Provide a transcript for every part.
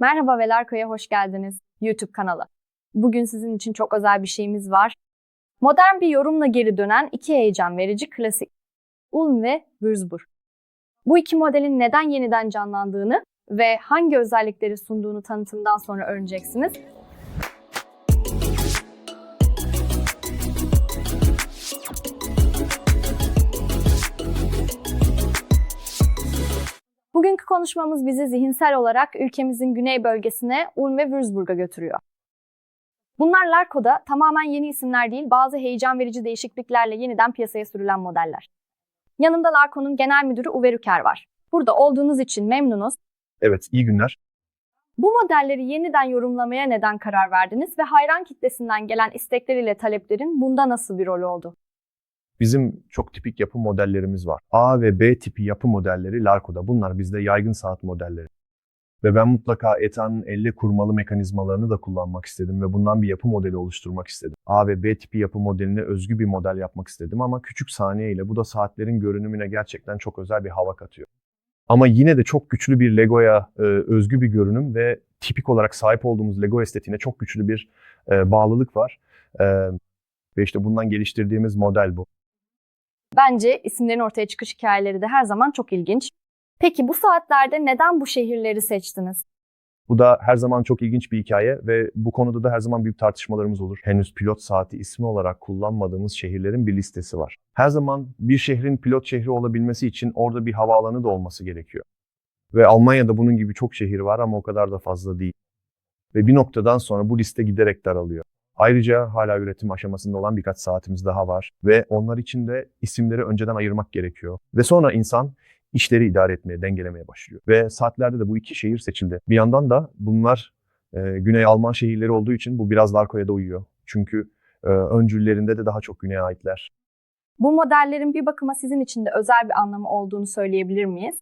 Merhaba ve Larko'ya hoş geldiniz. YouTube kanalı. Bugün sizin için çok özel bir şeyimiz var. Modern bir yorumla geri dönen iki heyecan verici klasik. Ulm ve Würzburg. Bu iki modelin neden yeniden canlandığını ve hangi özellikleri sunduğunu tanıtımdan sonra öğreneceksiniz. Bugünkü konuşmamız bizi zihinsel olarak ülkemizin güney bölgesine Ulm ve Würzburg'a götürüyor. Bunlar Larko'da tamamen yeni isimler değil, bazı heyecan verici değişikliklerle yeniden piyasaya sürülen modeller. Yanımda Larko'nun genel müdürü Uwe Rüker var. Burada olduğunuz için memnunuz. Evet, iyi günler. Bu modelleri yeniden yorumlamaya neden karar verdiniz ve hayran kitlesinden gelen istekler ile taleplerin bunda nasıl bir rol oldu? Bizim çok tipik yapı modellerimiz var. A ve B tipi yapı modelleri Larko'da. Bunlar bizde yaygın saat modelleri. Ve ben mutlaka ETA'nın elle kurmalı mekanizmalarını da kullanmak istedim ve bundan bir yapı modeli oluşturmak istedim. A ve B tipi yapı modeline özgü bir model yapmak istedim ama küçük saniye ile bu da saatlerin görünümüne gerçekten çok özel bir hava katıyor. Ama yine de çok güçlü bir Lego'ya e, özgü bir görünüm ve tipik olarak sahip olduğumuz Lego estetiğine çok güçlü bir e, bağlılık var. E, ve işte bundan geliştirdiğimiz model bu. Bence isimlerin ortaya çıkış hikayeleri de her zaman çok ilginç. Peki bu saatlerde neden bu şehirleri seçtiniz? Bu da her zaman çok ilginç bir hikaye ve bu konuda da her zaman büyük tartışmalarımız olur. Henüz pilot saati ismi olarak kullanmadığımız şehirlerin bir listesi var. Her zaman bir şehrin pilot şehri olabilmesi için orada bir havaalanı da olması gerekiyor. Ve Almanya'da bunun gibi çok şehir var ama o kadar da fazla değil. Ve bir noktadan sonra bu liste giderek daralıyor. Ayrıca hala üretim aşamasında olan birkaç saatimiz daha var ve onlar için de isimleri önceden ayırmak gerekiyor. Ve sonra insan işleri idare etmeye, dengelemeye başlıyor. Ve saatlerde de bu iki şehir seçildi. Bir yandan da bunlar e, Güney Alman şehirleri olduğu için bu biraz Larko'ya da uyuyor. Çünkü e, öncüllerinde de daha çok güneye aitler. Bu modellerin bir bakıma sizin için de özel bir anlamı olduğunu söyleyebilir miyiz?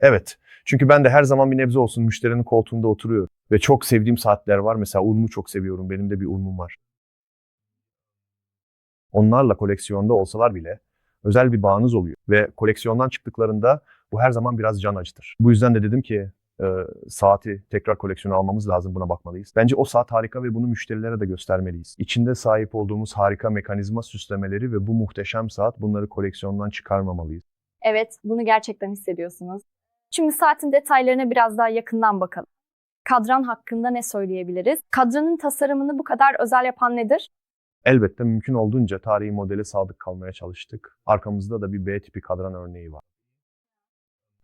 Evet. Çünkü ben de her zaman bir nebze olsun müşterinin koltuğunda oturuyorum. Ve çok sevdiğim saatler var. Mesela Ulm'u çok seviyorum. Benim de bir Ulm'um var. Onlarla koleksiyonda olsalar bile özel bir bağınız oluyor. Ve koleksiyondan çıktıklarında bu her zaman biraz can acıtır. Bu yüzden de dedim ki e, saati tekrar koleksiyona almamız lazım buna bakmalıyız. Bence o saat harika ve bunu müşterilere de göstermeliyiz. İçinde sahip olduğumuz harika mekanizma süslemeleri ve bu muhteşem saat bunları koleksiyondan çıkarmamalıyız. Evet, bunu gerçekten hissediyorsunuz. Şimdi saatin detaylarına biraz daha yakından bakalım. Kadran hakkında ne söyleyebiliriz? Kadranın tasarımını bu kadar özel yapan nedir? Elbette mümkün olduğunca tarihi modele sadık kalmaya çalıştık. Arkamızda da bir B tipi kadran örneği var.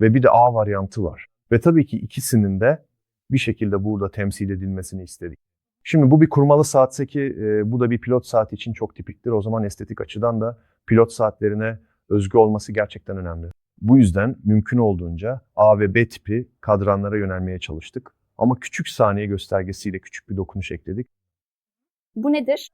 Ve bir de A varyantı var. Ve tabii ki ikisinin de bir şekilde burada temsil edilmesini istedik. Şimdi bu bir kurmalı saatse ki e, bu da bir pilot saati için çok tipiktir. O zaman estetik açıdan da pilot saatlerine özgü olması gerçekten önemli. Bu yüzden mümkün olduğunca A ve B tipi kadranlara yönelmeye çalıştık. Ama küçük saniye göstergesiyle küçük bir dokunuş ekledik. Bu nedir?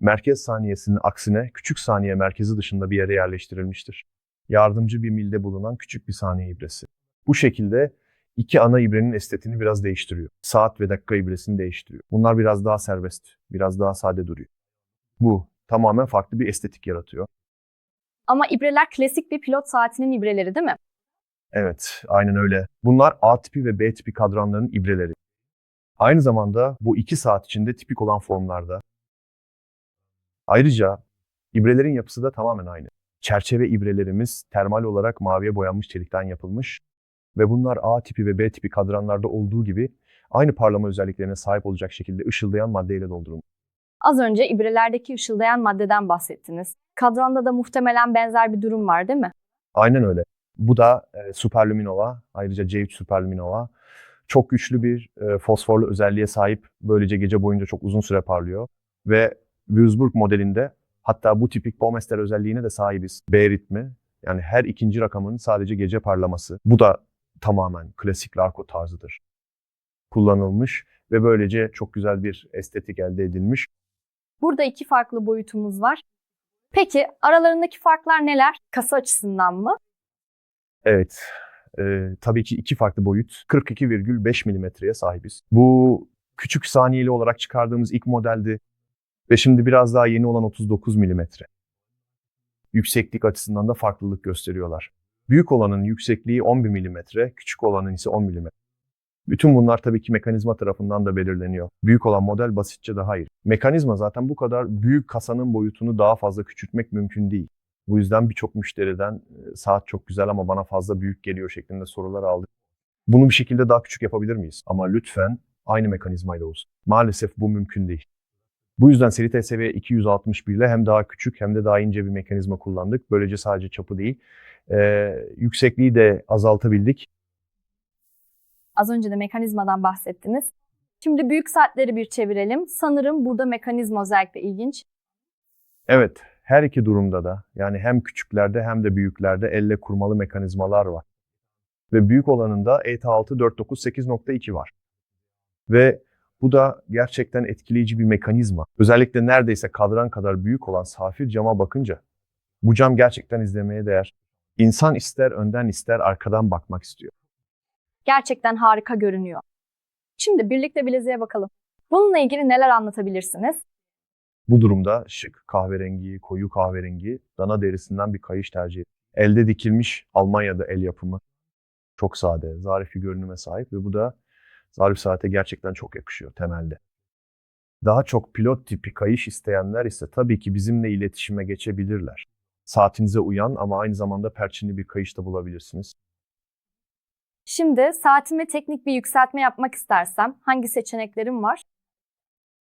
merkez saniyesinin aksine küçük saniye merkezi dışında bir yere yerleştirilmiştir. Yardımcı bir milde bulunan küçük bir saniye ibresi. Bu şekilde iki ana ibrenin estetiğini biraz değiştiriyor. Saat ve dakika ibresini değiştiriyor. Bunlar biraz daha serbest, biraz daha sade duruyor. Bu tamamen farklı bir estetik yaratıyor. Ama ibreler klasik bir pilot saatinin ibreleri değil mi? Evet, aynen öyle. Bunlar A tipi ve B tipi kadranların ibreleri. Aynı zamanda bu iki saat içinde tipik olan formlarda Ayrıca ibrelerin yapısı da tamamen aynı. Çerçeve ibrelerimiz termal olarak maviye boyanmış çelikten yapılmış ve bunlar A tipi ve B tipi kadranlarda olduğu gibi aynı parlama özelliklerine sahip olacak şekilde ışıldayan maddeyle doldurulmuş. Az önce ibrelerdeki ışıldayan maddeden bahsettiniz. Kadranda da muhtemelen benzer bir durum var değil mi? Aynen öyle. Bu da e, Superluminova, ayrıca C3 Superluminova. Çok güçlü bir e, fosforlu özelliğe sahip. Böylece gece boyunca çok uzun süre parlıyor. Ve Würzburg modelinde hatta bu tipik Baumeister özelliğine de sahibiz. B ritmi yani her ikinci rakamın sadece gece parlaması. Bu da tamamen klasik Larko tarzıdır. Kullanılmış ve böylece çok güzel bir estetik elde edilmiş. Burada iki farklı boyutumuz var. Peki aralarındaki farklar neler? Kasa açısından mı? Evet, e, tabii ki iki farklı boyut. 42,5 milimetreye sahibiz. Bu küçük saniyeli olarak çıkardığımız ilk modeldi. Ve şimdi biraz daha yeni olan 39 mm. Yükseklik açısından da farklılık gösteriyorlar. Büyük olanın yüksekliği 11 mm, küçük olanın ise 10 mm. Bütün bunlar tabii ki mekanizma tarafından da belirleniyor. Büyük olan model basitçe daha iyi. Mekanizma zaten bu kadar büyük kasanın boyutunu daha fazla küçültmek mümkün değil. Bu yüzden birçok müşteriden e, saat çok güzel ama bana fazla büyük geliyor şeklinde sorular aldık. Bunu bir şekilde daha küçük yapabilir miyiz? Ama lütfen aynı mekanizmayla olsun. Maalesef bu mümkün değil. Bu yüzden seri TSV 261 ile hem daha küçük hem de daha ince bir mekanizma kullandık. Böylece sadece çapı değil, e, yüksekliği de azaltabildik. Az önce de mekanizmadan bahsettiniz. Şimdi büyük saatleri bir çevirelim. Sanırım burada mekanizma özellikle ilginç. Evet, her iki durumda da yani hem küçüklerde hem de büyüklerde elle kurmalı mekanizmalar var. Ve büyük olanında ETA 6 498.2 var. Ve bu da gerçekten etkileyici bir mekanizma. Özellikle neredeyse kadran kadar büyük olan safir cama bakınca bu cam gerçekten izlemeye değer. İnsan ister önden ister arkadan bakmak istiyor. Gerçekten harika görünüyor. Şimdi birlikte bileziğe bakalım. Bununla ilgili neler anlatabilirsiniz? Bu durumda şık kahverengi, koyu kahverengi, dana derisinden bir kayış tercih. Elde dikilmiş Almanya'da el yapımı. Çok sade, zarif bir görünüme sahip ve bu da zarif saate gerçekten çok yakışıyor temelde. Daha çok pilot tipi kayış isteyenler ise tabii ki bizimle iletişime geçebilirler. Saatinize uyan ama aynı zamanda perçinli bir kayış da bulabilirsiniz. Şimdi saatime teknik bir yükseltme yapmak istersem hangi seçeneklerim var?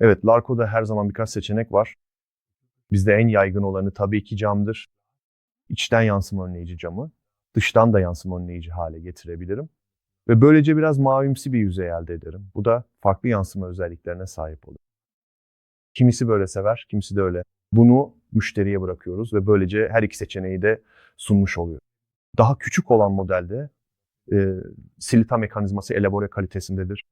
Evet, Larco'da her zaman birkaç seçenek var. Bizde en yaygın olanı tabii ki camdır. İçten yansıma önleyici camı, dıştan da yansıma önleyici hale getirebilirim. Ve böylece biraz mavimsi bir yüzey elde ederim. Bu da farklı yansıma özelliklerine sahip olur. Kimisi böyle sever, kimisi de öyle. Bunu müşteriye bırakıyoruz ve böylece her iki seçeneği de sunmuş oluyor. Daha küçük olan modelde e, silita mekanizması elabore kalitesindedir.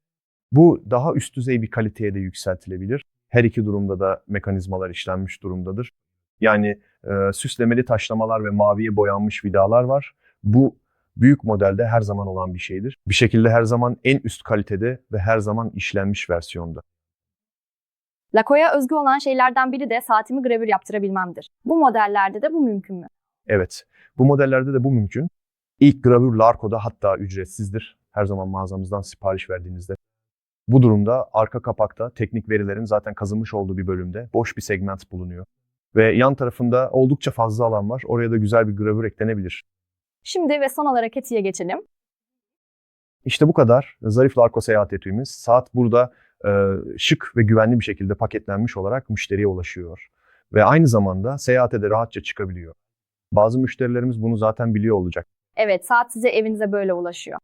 Bu daha üst düzey bir kaliteye de yükseltilebilir. Her iki durumda da mekanizmalar işlenmiş durumdadır. Yani e, süslemeli taşlamalar ve maviye boyanmış vidalar var. Bu büyük modelde her zaman olan bir şeydir. Bir şekilde her zaman en üst kalitede ve her zaman işlenmiş versiyonda. Laco'ya özgü olan şeylerden biri de saatimi gravür yaptırabilmemdir. Bu modellerde de bu mümkün mü? Evet, bu modellerde de bu mümkün. İlk gravür Larco'da hatta ücretsizdir. Her zaman mağazamızdan sipariş verdiğinizde. Bu durumda arka kapakta teknik verilerin zaten kazınmış olduğu bir bölümde boş bir segment bulunuyor. Ve yan tarafında oldukça fazla alan var. Oraya da güzel bir gravür eklenebilir. Şimdi ve son olarak Eti'ye geçelim. İşte bu kadar. Zarif Larko seyahat ettiğimiz saat burada e, şık ve güvenli bir şekilde paketlenmiş olarak müşteriye ulaşıyor. Ve aynı zamanda seyahate de rahatça çıkabiliyor. Bazı müşterilerimiz bunu zaten biliyor olacak. Evet, saat size evinize böyle ulaşıyor.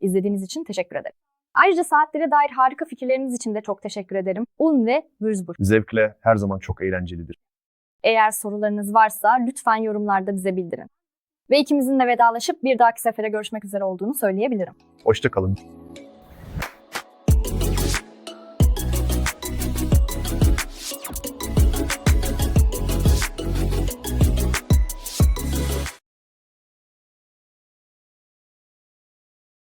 İzlediğiniz için teşekkür ederim. Ayrıca saatlere dair harika fikirleriniz için de çok teşekkür ederim. Ulm ve Würzburg. Zevkle her zaman çok eğlencelidir. Eğer sorularınız varsa lütfen yorumlarda bize bildirin. Ve ikimizin de vedalaşıp bir dahaki sefere görüşmek üzere olduğunu söyleyebilirim. Hoşçakalın.